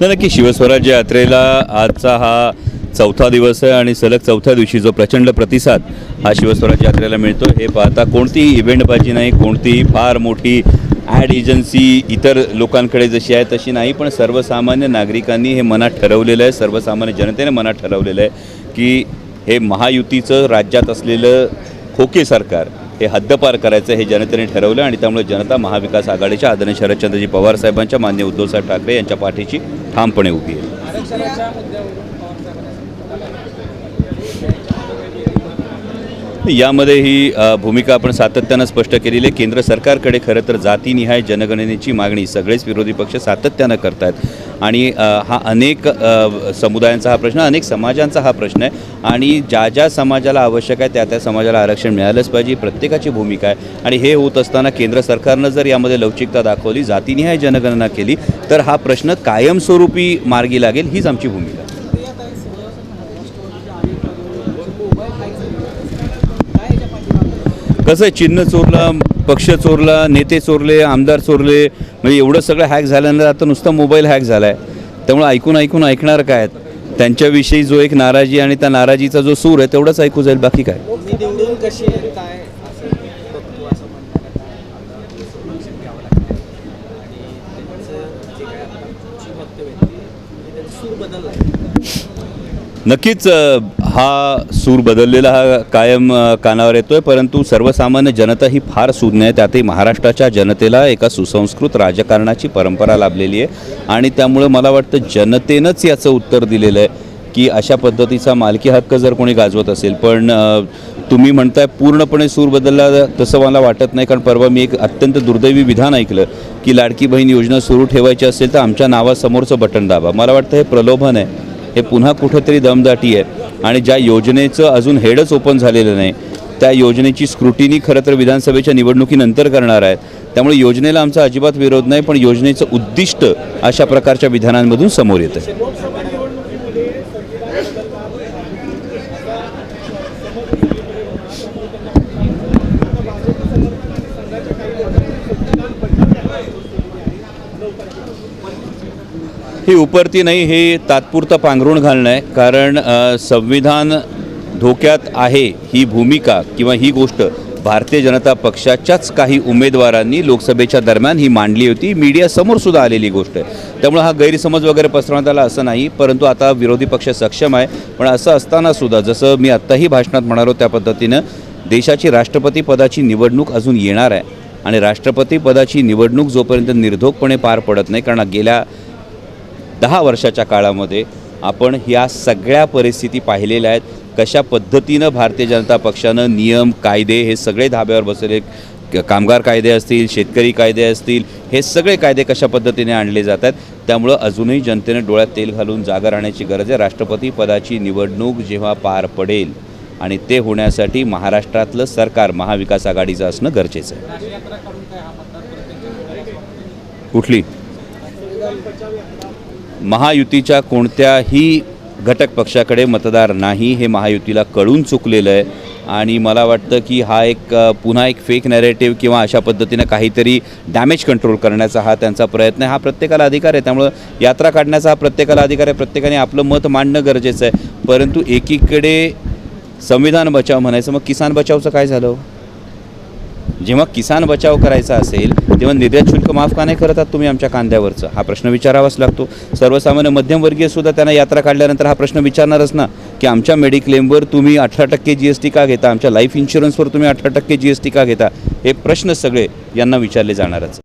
नाही नक्की शिवस्वराज्य यात्रेला आजचा हा चौथा दिवस आहे आणि सलग चौथ्या दिवशी जो प्रचंड प्रतिसाद हा शिवस्वराज्य यात्रेला मिळतो हे पाहता कोणतीही इव्हेंटबाजी नाही कोणतीही फार मोठी ॲड एजन्सी इतर लोकांकडे जशी आहे तशी नाही पण सर्वसामान्य नागरिकांनी हे मनात ठरवलेलं आहे सर्वसामान्य जनतेने मनात ठरवलेलं आहे की हे महायुतीचं राज्यात असलेलं खोके सरकार हे हद्दपार करायचं हे जनतेने ठरवलं आणि त्यामुळे जनता महाविकास आघाडीच्या आदरणीय शरदचंद्रजी पवार साहेबांच्या मान्य उद्धवसाहेब ठाकरे यांच्या पाठीची ठामपणे उभी आहे. यामध्ये ही भूमिका आपण सातत्यानं स्पष्ट केलेली आहे. केंद्र सरकारकडे खरं तर जातीनिहाय जनगणनेची मागणी सगळेच विरोधी पक्ष सातत्यानं करत आहेत आणि हा अनेक समुदायांचा हा प्रश्न अनेक समाजांचा हा प्रश्न आहे. आणि ज्या ज्या समाजाला आवश्यक आहे त्या त्या समाजाला आरक्षण मिळालंच पाहिजे प्रत्येकाची भूमिका आहे. आणि हे होत असताना केंद्र सरकारनं जर यामध्ये लवचिकता दाखवली जातीनिहाय जनगणना केली तर हा प्रश्न कायमस्वरूपी मार्गी लागेल हीच आमची भूमिका कसं आहे चिन्ह चोरला पक्ष चोरला नेते चोरले आमदार चोरले म्हणजे एवढं सगळं हॅक झाल्यानंतर आता नुसता मोबाईल हॅक झाला आहे त्यामुळे ऐकून ऐकून ऐकणार काय त्यांच्याविषयी जो एक नाराजी आणि त्या नाराजीचा जो सूर आहे तेवढंच ऐकू जाईल बाकी काय? सूर बदलला. नक्कीच हा सूर बदललेला हा कायम कानावर येतो आहे परंतु सर्वसामान्य जनता ही फार सुज्ञ आहे. त्यातही महाराष्ट्राच्या जनतेला एका सुसंस्कृत राजकारणाची परंपरा लाभलेली आहे. आणि त्यामुळं मला वाटतं जनतेनंच याचं उत्तर दिलेलं आहे की अशा पद्धतीचा मालकी हक्क जर कोणी गाजवत असेल. पण तुम्ही म्हणताय पूर्णपणे सूर बदलला तसं मला वाटत नाही. कारण परवा मी एक अत्यंत दुर्दैवी विधान ऐकलं की लाडकी बहीण योजना सुरू ठेवायची असेल तर आमच्या नावासमोरचं बटन दाबा. मला वाटतं हे प्रलोभन आहे. हे पुन्हा कुठंतरी दमदाटी आहे. आणि ज्या योजनेचं अजून हेडच ओपन झालेलं नाही त्या योजनेची स्क्रुटिनी खरं तर विधानसभेच्या निवडणुकीनंतर करणार आहेत. त्यामुळे योजनेला आमचा अजिबात विरोध नाही पण योजनेचं उद्दिष्ट अशा प्रकारच्या विधानांमधून समोर येतं. ही उपरती नाही हे तात्पुरतं पांघरून घालणं आहे. कारण संविधान धोक्यात आहे ही भूमिका किंवा ही गोष्ट भारतीय जनता पक्षाच्याच काही उमेदवारांनी लोकसभेच्या दरम्यान ही मांडली होती. मीडियासमोर सुद्धा आलेली गोष्ट आहे. त्यामुळे हा गैरसमज वगैरे पसरवण्यात आला असं नाही परंतु आता विरोधी पक्ष सक्षम आहे. पण असं असताना सुद्धा जसं मी आत्ताही भाषणात म्हणालो त्या पद्धतीनं देशाची राष्ट्रपती पदाची निवडणूक अजून येणार आहे. आणि राष्ट्रपती पदाची निवडणूक जोपर्यंत निर्धोकपणे पार पडत नाही कारण गेल्या दहा वर्षाच्या काळामध्ये आपण ह्या सगळ्या परिस्थिती पाहिलेल्या आहेत. कशा पद्धतीनं भारतीय जनता पक्षानं नियम कायदे हे सगळे धाब्यावर बसवले? क- कामगार कायदे असतील शेतकरी कायदे असतील हे सगळे कायदे कशा पद्धतीने आणले जात आहेत? त्यामुळं अजूनही जनतेने डोळ्यात तेल घालून जागा राहण्याची गरज आहे. राष्ट्रपती पदाची निवडणूक जेव्हा पार पडेल आणि ते होण्यासाठी महाराष्ट्रातलं सरकार महाविकास आघाडीचं असणं गरजेचं आहे. कुठली? महायुतीच्या कोणत्याही घटक पक्षाकडे मतदार नाही हे महायुतीला कळून चुकलेलं आहे. आणि मला वाटतं की हा एक पुन्हा एक फेक नॅरेटिव्ह किंवा अशा पद्धतीनं काहीतरी डॅमेज कंट्रोल करण्याचा हा त्यांचा प्रयत्न आहे. हा प्रत्येकाला अधिकार आहे. त्यामुळं यात्रा काढण्याचा हा प्रत्येकाला अधिकार आहे. प्रत्येकाने आपलं मत मांडणं गरजेचं आहे. परंतु एकीकडे संविधान बचाव म्हणायचं मग किसान बचावचं काय झालं हो? जेव्हा किसान बचाव करायचा असेल तेव्हा निर्यात शुल्क माफ का नाही करत आहात तुम्ही आमच्या कांद्यावरचं? हा प्रश्न विचारावाच लागतो. सर्वसामान्य मध्यमवर्गीय सुद्धा त्यांना यात्रा काढल्यानंतर हा प्रश्न विचारणारच ना की आमच्या मेडिक्लेमवर तुम्ही अठरा टक्के जी एस टी का घेता? आमच्या लाईफ इन्शुरन्सवर तुम्ही अठरा टक्के जी एस टी का घेता? हे प्रश्न सगळे यांना विचारले जाणारच.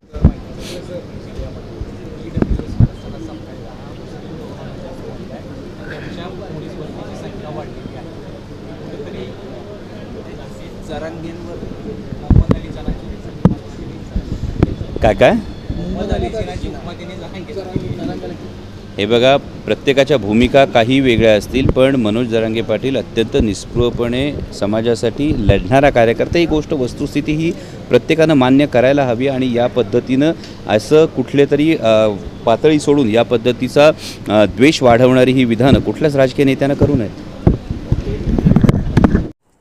काय काय? हे बघा प्रत्येकाच्या भूमिका काही वेगळ्या असतील पण मनोज जरांगे पाटील अत्यंत निस्पृहपणे समाजासाठी लढणारा कार्यकर्ता. ही गोष्ट वस्तुस्थिती ही प्रत्येकानं मान्य करायला हवी आणि या पद्धतीनं असं कुठले तरी पातळी सोडून या पद्धतीचा द्वेष वाढवणारी ही विधानं कुठल्याच राजकीय नेत्यानं करू नयेत.